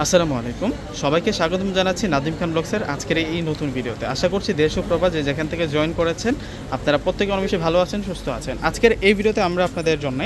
আসসালামু আলাইকুম। সবাইকে স্বাগতম জানাচ্ছি নাদিম খান ব্লগসের আজকের এই নতুন ভিডিওতে। আশা করছি দেশ ও প্রবাস যে যেখান থেকে জয়েন করেছেন, আপনারা প্রত্যেকে অনেক বেশি ভালো আছেন, সুস্থ আছেন। আজকের এই ভিডিওতে আমরা আপনাদের জন্য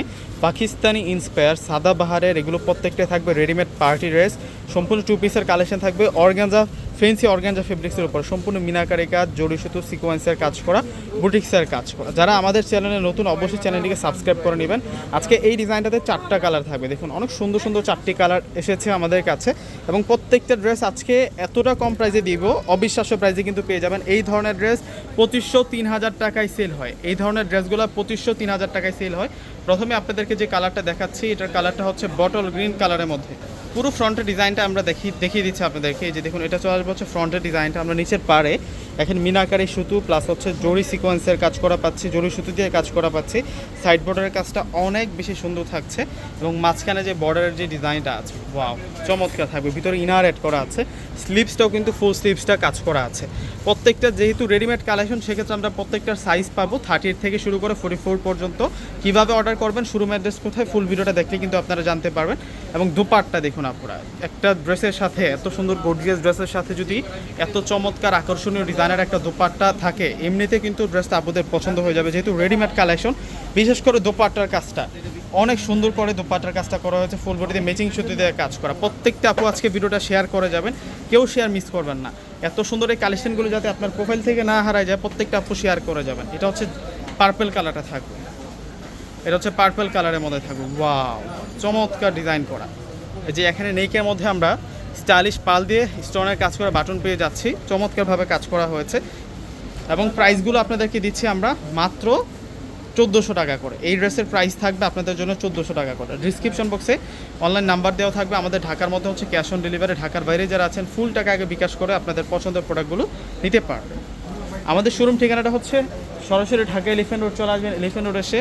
পাকিস্তানি ইন্সপায়ার সাদা বাহারের এগুলো প্রত্যেকটা থাকবে রেডিমেড পার্টি ড্রেস সম্পূর্ণ টু পিসের কালেকশন থাকবে। অর্গানজা ফেন্সি অর্গানজা ফেব্রিক্সের উপর। সম্পূর্ণ মিনাকারি কাজ, জড়ি সুতো সিকোয়েন্সের কাজ করা বুটিক্সের কাজ করা। যারা আমাদের চ্যানেলে নতুন, অবশ্যই চ্যানেলটিকে সাবস্ক্রাইব করে নেবেন। আজকে এই ডিজাইনটাতে চারটা কালার থাকবে। দেখুন, অনেক সুন্দর সুন্দর চারটি কালার এসেছে আমাদের কাছে। এবং প্রত্যেকটা ড্রেস আজকে এতটা কম প্রাইসে দিব, অবিশ্বাস্য প্রাইসে কিন্তু পেয়ে যাবেন। এই ধরনের ড্রেস পঁচিশশো তিন হাজার টাকায় সেল হয়। এই ধরনের ড্রেসগুলো পঁচিশশো তিন হাজার টাকায় সেল হয়। প্রথমে আপনাদেরকে যে কালারটা দেখাচ্ছি, এটার কালারটা হচ্ছে বটল গ্রিন কালারের মধ্যে। পুরো ফ্রন্টের ডিজাইনটা আমরা দেখি, দেখিয়ে দিচ্ছি আপনাদেরকে। এই যে দেখুন, এটা চলে আসবে হচ্ছে ফ্রন্টের ডিজাইনটা আমরা নিচের পারে এখন মিনাকারি সুতো প্লাস হচ্ছে জরি সিকোয়েন্সের কাজ করা পাচ্ছি, জরি সুতো দিয়ে কাজ করা পাচ্ছি। সাইড বর্ডারের কাজটা অনেক বেশি সুন্দর থাকছে এবং মাঝখানে যে বর্ডারের যে ডিজাইনটা আছে ওয়াও চমৎকার থাকবে। ভিতরে ইনার অ্যাড করা আছে। স্লিভসটাও কিন্তু ফুল স্লিভসটা কাজ করা আছে। প্রত্যেকটা যেহেতু রেডিমেড কালেকশন সেক্ষেত্রে আমরা প্রত্যেকটার সাইজ পাবো। থার্টি থেকে শুরু করে ফোর্টি ফোর পর্যন্ত। কীভাবে অর্ডার করবেন শুরু অ্যাড্রেস কোথায় ফুল ভিডিওটা দেখলে কিন্তু আপনারা জানতে পারবেন। এবং দুপাটটা দেখুন আপনারা। একটা ড্রেসের সাথে এত সুন্দর গর্জিয়াস ড্রেসের সাথে যদি এত চমৎকার আকর্ষণীয় ডিজাইনের একটা দোপাট্টা থাকে, এমনিতে কিন্তু ড্রেসটা আপনাদের পছন্দ হয়ে যাবে, যেহেতু রেডিমেড কালেকশন বিশেষ করে দোপাট্টার কাজটা। অনেক সুন্দর করে দোপাট্টার কাজটা করা হয়েছে ফুল বডিতে ম্যাচিং সুতি দিয়ে কাজ করা। প্রত্যেকটা আপু আজকে ভিডিওটা শেয়ার করে যাবেন, কেউ শেয়ার মিস করবেন না। এত সুন্দর এই কালেকশনগুলো যাতে আপনার প্রোফাইল থেকে না হারায় যায়, প্রত্যেকটা আপু শেয়ার করে যাবেন। এটা হচ্ছে পার্পেল কালারটা থাকবে এটা হচ্ছে পার্পেল কালারের মধ্যে থাকবে ওয়াও চমৎকার ডিজাইন করা। যে এখানে নেকের মধ্যে আমরা স্টাইলিশ পাল দিয়ে স্টোনের কাজ করা বাটন পেয়ে যাচ্ছি। চমৎকারভাবে কাজ করা হয়েছে। এবং প্রাইসগুলো আপনাদেরকে দিচ্ছি আমরা মাত্র চোদ্দোশো টাকা করে। এই ড্রেসের প্রাইস থাকবে আপনাদের জন্য চোদ্দোশো টাকা করে। ডিসক্রিপশন বক্সে অনলাইন নাম্বার দেওয়া থাকবে। আমাদের ঢাকার মধ্যে হচ্ছে ক্যাশ অন ডেলিভারি ঢাকার বাইরে যারা আছেন ফুল টাকা আগে বিকাশ করে আপনাদের পছন্দের প্রোডাক্টগুলো নিতে পারবেন আমাদের শোরুম ঠিকানাটা হচ্ছে সরাসরি ঢাকা এলিফেন্ট রোড চলে আসবেন। এলিফেন্ট রোড এসে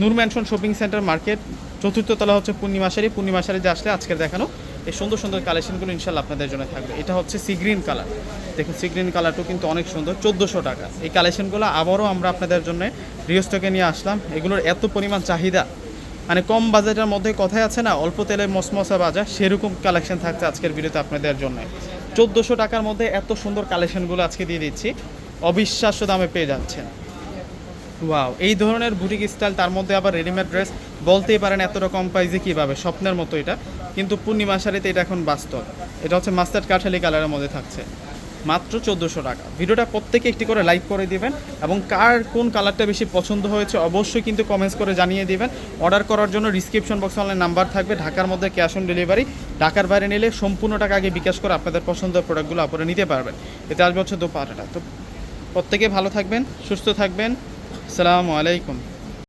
Noor mansion shopping centre market চতুর্থ তলা হচ্ছে পূর্ণিমাশারি। পূর্ণিমাশারি যে আসলে আজকের দেখানো এই সুন্দর সুন্দর কালেকশনগুলো ইনশাল্লাহ আপনাদের জন্য থাকবে। এটা হচ্ছে সি গ্রিন কালার দেখুন সি গ্রিন কালারটাও কিন্তু অনেক সুন্দর, চোদ্দোশো টাকা। এই কালেকশনগুলো আবারও আমরা আপনাদের জন্য রিওস্টকে নিয়ে আসলাম। এগুলোর এত পরিমাণ চাহিদা। মানে কম বাজেটের মধ্যে কথাই আছে না, অল্প তেলে মসমসা বাজার সেরকম কালেকশন থাকছে আজকের ভিডিওতে আপনাদের জন্য। চোদ্দোশো টাকার মধ্যে এত সুন্দর কালেকশনগুলো আজকে দিয়ে দিচ্ছি। অবিশ্বাস্য দামে পেয়ে যাচ্ছেন। ওয়াও এই ধরনের বুটিক স্টাইল তার মধ্যে আবার রেডিমেড ড্রেস বলতেই পারেন এত রকম প্রাইসে কীভাবে? স্বপ্নের মতো এটা। কিন্তু পূর্ণিমা শাড়িতে এটা এখন বাস্তব। এটা হচ্ছে মাস্টার্ড কাঠালি কালারের মধ্যে থাকছে। মাত্র চোদ্দোশো টাকা। ভিডিওটা প্রত্যেকে একটি করে লাইক করে দিবেন এবং কার কোন কালারটা বেশি পছন্দ হয়েছে অবশ্যই কিন্তু কমেন্টস করে জানিয়ে দিবেন। অর্ডার করার জন্য ডিসক্রিপশন বক্সে অনলাইন নাম্বার থাকবে। ঢাকার মধ্যে ক্যাশ অন ডেলিভারি ঢাকার বাইরে নিলে সম্পূর্ণ টাকা আগে বিকাশ করে আপনাদের পছন্দের প্রোডাক্টগুলো আপনারা নিতে পারবেন। এতে আসবে হচ্ছে দোপাটাটা তো প্রত্যেকে ভালো থাকবেন, সুস্থ থাকবেন। আসসালামু আলাইকুম।